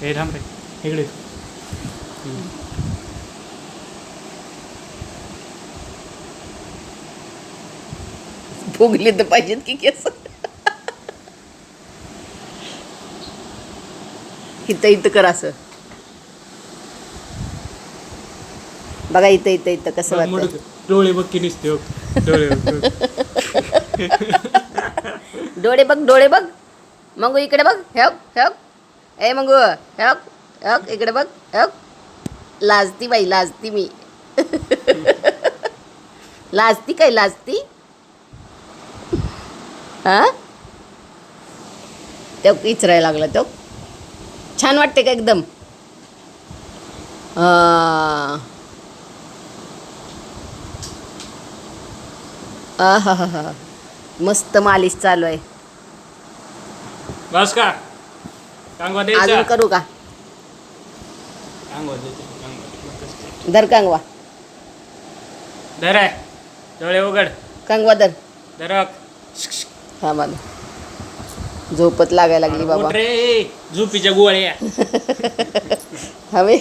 हे थांब रे. इकडे फुगले तर पाहिजेत की केस. इथं इथं कर असं. बघा इथं इथं इथं कसं वाटतं. डोळे बघ की निसते हो. डोळे. डोळे बघ. डोळे बघ मंगू इकडे बघ. हेक हेक ए मग हक हक इकडे बघ हक. लाजती बाई लाजती मी. लाजती काय लाजती? हा? तो लागला तो. छान वाटते का एकदम? हा. आहाहाहा. मस्त मालिश चालू आहे. बस का कांगवा अजून करू का? कांगवा द्यायचा कांगवा. धर कांगवा. धर आहे. डोळे उघड. कांगवा धर धरक हा मला झोपत लागायला लागली बाबा. उठ रे? झोपीच्या गोळ्या. हवे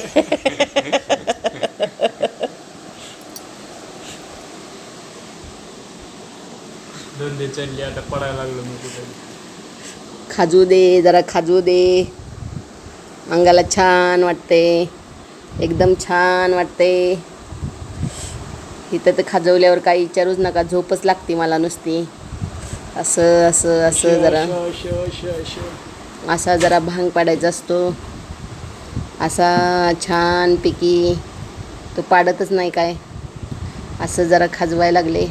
धंदे चालले आता पडायला लागलो मी कुठे खाजू दे जरा खाजू दे. अंगाला छान वाटते. एकदम छान वाटते. इथं तर खाजवल्यावर काही विचारूच नका झोपच लागते मला नुसती. असं असं असं जरा. असा जरा भांग पाडायचा असतो. असा छानपैकी तो पाडतच नाही काय. असं जरा खाजवायला लागले.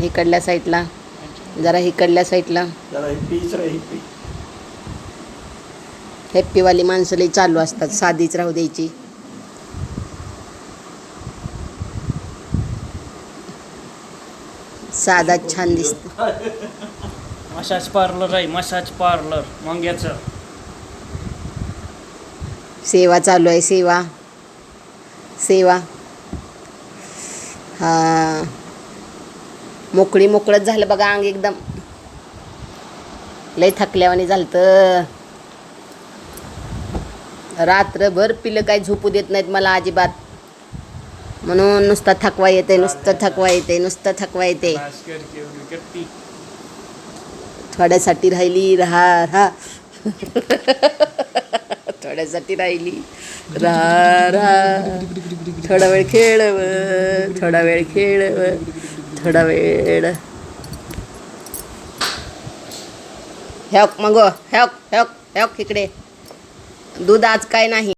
इकडल्या साईडला जरा इकडल्या साईडला. जरा हिप्पीच रे हिप्पी. हॅप्पीवाली माणसं लई चालू असतात साधीच राहू द्यायची. साधा छान दिसत. मसाज पार्लर आहे मसाज पार्लर मंग्याचं सेवा चालू आहे सेवा. सेवा. हा. मोकळी मोकळत झालं बघा अंग एकदम. लय थकल्यावानी झालं रात्रभर पिलं काय झोपू देत नाहीत मला अजिबात. म्हणून नुसता थकवा येते नुसतं थकवा येते नुसतं थकवा येते थोड्यासाठी राहिली राहा राहा. थोड्यासाठी राहिली राहा राहा. थोडा वेळ खेळव थोडा वेळ खेळव. थोडा वेळ. हॅक मग हॅक हॅक हॅक इकडे. दूध आज काय नाही.